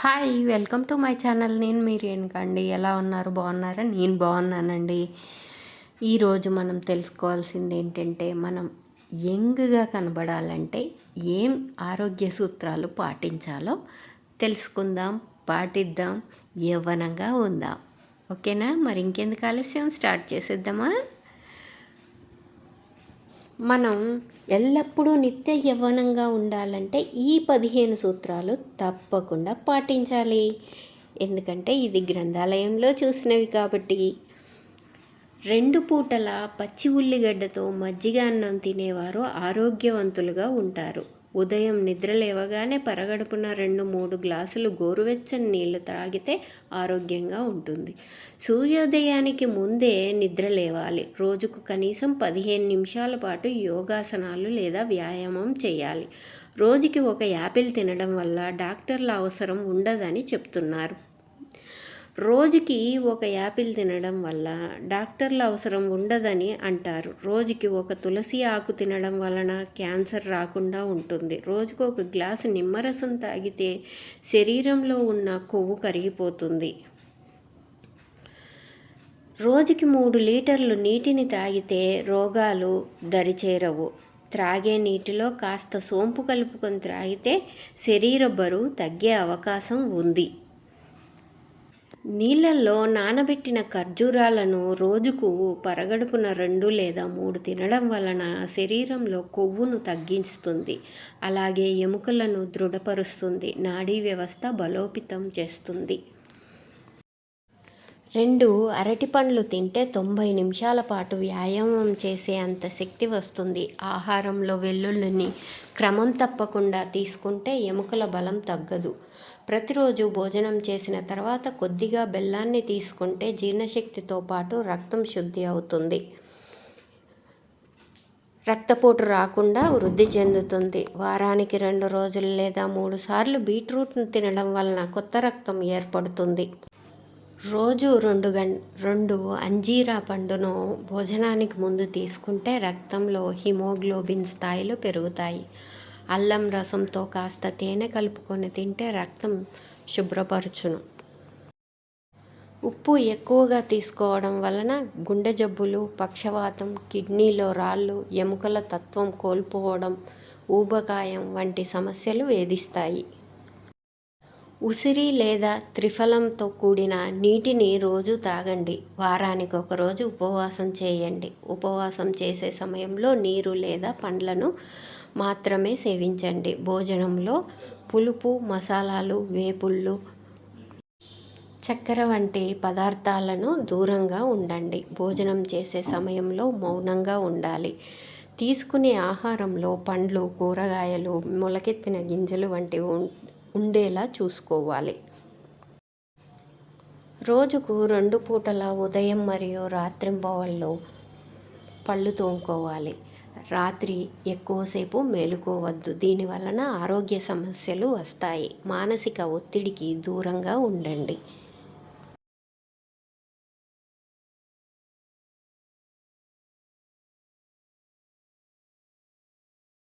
Hi welcome to my channel. నేను మీరు ఏంటండి ఎలా ఉన్నారు? బాగున్నారా? నేను బాగున్నానండి. ఈరోజు మనం తెలుసుకోవాల్సింది ఏంటంటే మనం యంగ్గా కనబడాలంటే ఏం ఆరోగ్య సూత్రాలు పాటించాలో తెలుసుకుందాం పాటిద్దాం యవ్వనంగా ఉందాం. ఓకేనా? మరి ఇంకెందుకు ఆలస్యం? స్టార్ట్ చేసేద్దామా? మనం ఎల్లప్పుడూ నిత్య యవ్వనంగా ఉండాలంటే ఈ పదిహేను సూత్రాలు తప్పకుండా పాటించాలి. ఎందుకంటే ఇది గ్రంథాలయంలో చూసినవి కాబట్టి. రెండు పూటల పచ్చి ఉల్లిగడ్డతో మజ్జిగ అన్నం తినేవారు ఆరోగ్యవంతులుగా ఉంటారు. ఉదయం నిద్ర లేవగానే పరగడుపున రెండు మూడు గ్లాసులు గోరువెచ్చని నీళ్ళు త్రాగితే ఆరోగ్యంగా ఉంటుంది. సూర్యోదయానికి ముందే నిద్ర లేవాలి. రోజుకు కనీసం పదిహేను నిమిషాల పాటు యోగాసనాలు లేదా వ్యాయామం చేయాలి. రోజుకి ఒక యాపిల్ తినడం వల్ల డాక్టర్ల అవసరం ఉండదని చెప్తున్నారు. రోజుకి ఒక యాపిల్ తినడం వల్ల డాక్టర్ల అవసరం ఉండదని అంటారు. రోజుకి ఒక తులసి ఆకు తినడం వలన క్యాన్సర్ రాకుండా ఉంటుంది. రోజుకు ఒక గ్లాసు నిమ్మరసం తాగితే శరీరంలో ఉన్న కొవ్వు కరిగిపోతుంది. రోజుకి మూడు లీటర్లు నీటిని తాగితే రోగాలు దరిచేరవు. త్రాగే నీటిలో కాస్త సోంపు కలుపుకొని త్రాగితే శరీర బరువు తగ్గే అవకాశం ఉంది. నీళ్ళల్లో నానబెట్టిన ఖర్జూరాలను రోజుకు పరగడుపున రెండు లేదా మూడు తినడం వలన శరీరంలో కొవ్వును తగ్గిస్తుంది. అలాగే ఎముకలను దృఢపరుస్తుంది. నాడీ వ్యవస్థ బలోపితం చేస్తుంది. రెండు అరటి పండ్లు తింటే తొంభై నిమిషాల పాటు వ్యాయామం చేసే అంత శక్తి వస్తుంది. ఆహారంలో వెల్లుల్లిని క్రమం తప్పకుండా తీసుకుంటే ఎముకల బలం తగ్గదు. ప్రతిరోజు భోజనం చేసిన తర్వాత కొద్దిగా బెల్లాన్ని తీసుకుంటే జీర్ణశక్తితో పాటు రక్తం శుద్ధి అవుతుంది. రక్తపోటు రాకుండా వృద్ధి చెందుతుంది. వారానికి రెండు రోజులు లేదా మూడు సార్లు బీట్రూట్ను తినడం వలన కొత్త రక్తం ఏర్పడుతుంది. రోజు రెండు గం రెండు అంజీరా పండును భోజనానికి ముందు తీసుకుంటే రక్తంలో హిమోగ్లోబిన్ స్థాయిలు పెరుగుతాయి. అల్లం రసంతో కాస్త తేనె కలుపుకొని తింటే రక్తం శుభ్రపరచును. ఉప్పు ఎక్కువగా తీసుకోవడం వలన గుండె జబ్బులు పక్షవాతం కిడ్నీలో రాళ్ళు ఎముకల తత్వం కోల్పోవడం ఊబకాయం వంటి సమస్యలు వేధిస్తాయి. ఉసిరి లేదా త్రిఫలంతో కూడిన నీటిని రోజు తాగండి. వారానికి ఒకరోజు ఉపవాసం చేయండి. ఉపవాసం చేసే సమయంలో నీరు లేదా పండ్లను మాత్రమే సేవించండి. భోజనంలో పులుపు మసాలాలు వేపుళ్ళు చక్కెర వంటి పదార్థాలను దూరంగా ఉండండి. భోజనం చేసే సమయంలో మౌనంగా ఉండాలి. తీసుకునే ఆహారంలో పండ్లు కూరగాయలు మొలకెత్తిన గింజలు వంటివి ఉండేలా చూసుకోవాలి. రోజుకు రెండు పూటల ఉదయం మరియు రాత్రింబవళ్ళు పళ్ళు తోముకోవాలి. రాత్రి ఎక్కువసేపు మేలుకోవద్దు. దీని వలన ఆరోగ్య సమస్యలు వస్తాయి. మానసిక ఒత్తిడికి దూరంగా ఉండండి.